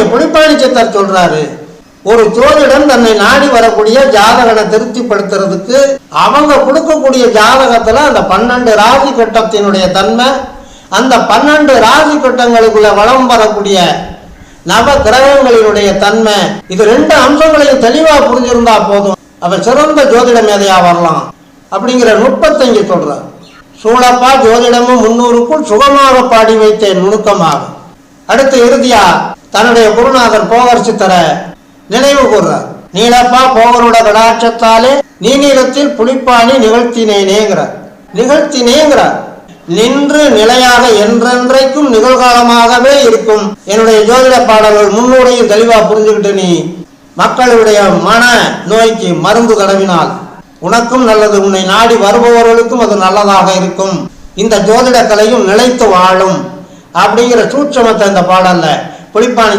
இங்க புலிப்பாணி சித்தர் சொல்றாரு ஒரு ஜோதிடம் தன்னை நாடி வரக்கூடிய ஜாதகனை திருப்திப்படுத்துறதுக்கு அவங்க கொடுக்கக்கூடிய ஜாதகத்துல அந்த பன்னெண்டு ராசி கட்டத்தினுடைய தன்மை அந்த பன்னெண்டு ராசி கட்டங்களுக்குள்ள வளம் வரக்கூடிய நவ கிரகங்களினுடைய தன்மை இது ரெண்டு அம்சங்களையும் தெளிவா புரிஞ்சிருந்தா போதும். அவ சிறந்த ஜோதிட மேதையா வரலாம்? அப்படிங்கிற நுட்பத்தை இங்க சொல்றார். சூழப்பா ஜோதிடமும் முன்னூறுக்கும் சுகமாக பாடி வைத்தேன் நுணுக்கமாகும் அடுத்து இறுதியா தன்னுடைய குருநாதர் போகர் சித்தர நினைவு கூறுறார் நீலப்பா போகரோட கடாட்சத்தாலே நீநீளத்தில் புளிப்பாணி நிகழ்த்தினேனேங்கிறார். நிகழ்த்தினேங்கிறார். நின்று நிலையாக என்றென்றைக்கும் நிகழ்காலமாகவே இருக்கும். என்னுடைய ஜோதிட பாடல்கள் முன்னோடையும் தெளிவாக புரிஞ்சுக்கிட்டு நீ மக்களுடைய மன நோய்க்கு மருந்து தடவினால் உனக்கும் நல்லது. உன்னை நாடி வருபவர்களுக்கும் அது நல்லதாக இருக்கும். இந்த ஜோதிட கலையும் நிலைத்து வாழும் அப்படிங்கிற சூட்சமத்தை இந்த பாடல்ல புலிப்பாணி